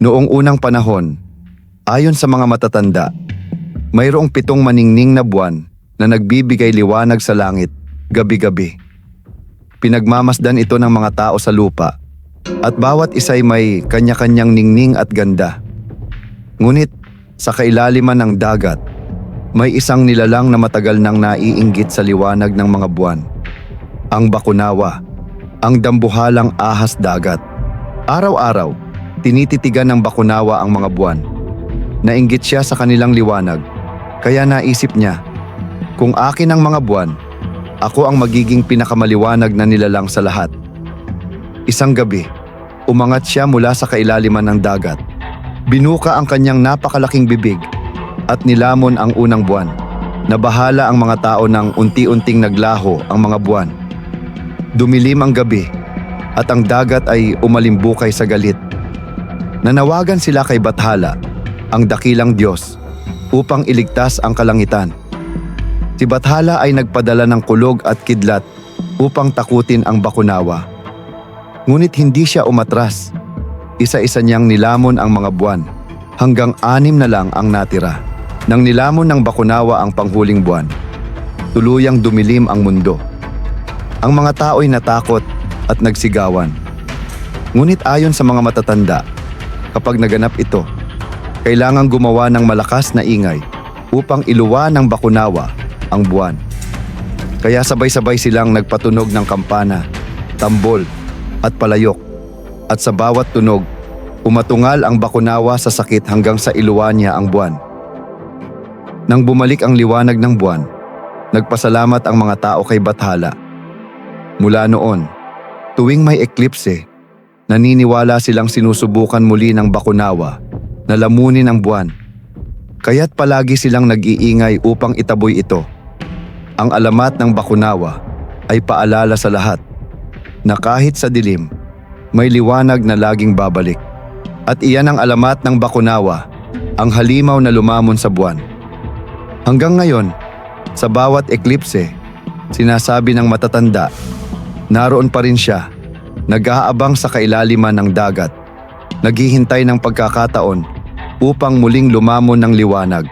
Noong unang panahon, ayon sa mga matatanda, mayroong pitong maningning na buwan na nagbibigay liwanag sa langit gabi-gabi. Pinagmamasdan ito ng mga tao sa lupa at bawat isa'y may kanya-kanyang ningning at ganda. Ngunit sa kailaliman ng dagat, may isang nilalang na matagal nang naiinggit sa liwanag ng mga buwan. Ang bakunawa, ang dambuhalang ahas dagat. Araw-araw, tinititigan ng bakunawa ang mga buwan. Nainggit siya sa kanilang liwanag, kaya naisip niya, kung akin ang mga buwan, ako ang magiging pinakamaliwanag na nilalang sa lahat. Isang gabi, umangat siya mula sa kailaliman ng dagat. Binuka ang kanyang napakalaking bibig at nilamon ang unang buwan. Nabahala ang mga tao ng unti-unting naglaho ang mga buwan. Dumilim ang gabi at ang dagat ay umalimbukay sa galit. Nanawagan sila kay Bathala, ang dakilang Diyos, upang iligtas ang kalangitan. Si Bathala ay nagpadala ng kulog at kidlat upang takutin ang bakunawa. Ngunit hindi siya umatras. Isa-isa niyang nilamon ang mga buwan hanggang anim na lang ang natira. Nang nilamon ng bakunawa ang panghuling buwan, tuluyang dumilim ang mundo. Ang mga tao'y natakot at nagsigawan. Ngunit ayon sa mga matatanda, kapag naganap ito, kailangang gumawa ng malakas na ingay upang iluwa ng bakunawa ang buwan. Kaya sabay-sabay silang nagpatunog ng kampana, tambol at palayok. At sa bawat tunog, umatungal ang bakunawa sa sakit hanggang sa iluwa niya ang buwan. Nang bumalik ang liwanag ng buwan, nagpasalamat ang mga tao kay Bathala. Mula noon, tuwing may eklipse, naniniwala silang sinusubukan muli ng bakunawa na lamunin ang buwan. Kaya't palagi silang nag-iingay upang itaboy ito. Ang alamat ng bakunawa ay paalala sa lahat na kahit sa dilim, may liwanag na laging babalik. At iyan ang alamat ng bakunawa, ang halimaw na lumamon sa buwan. Hanggang ngayon, sa bawat eklipse, sinasabi ng matatanda, naroon pa rin siya, nag-aabang sa kailaliman ng dagat, naghihintay ng pagkakataon upang muling lumamon ng liwanag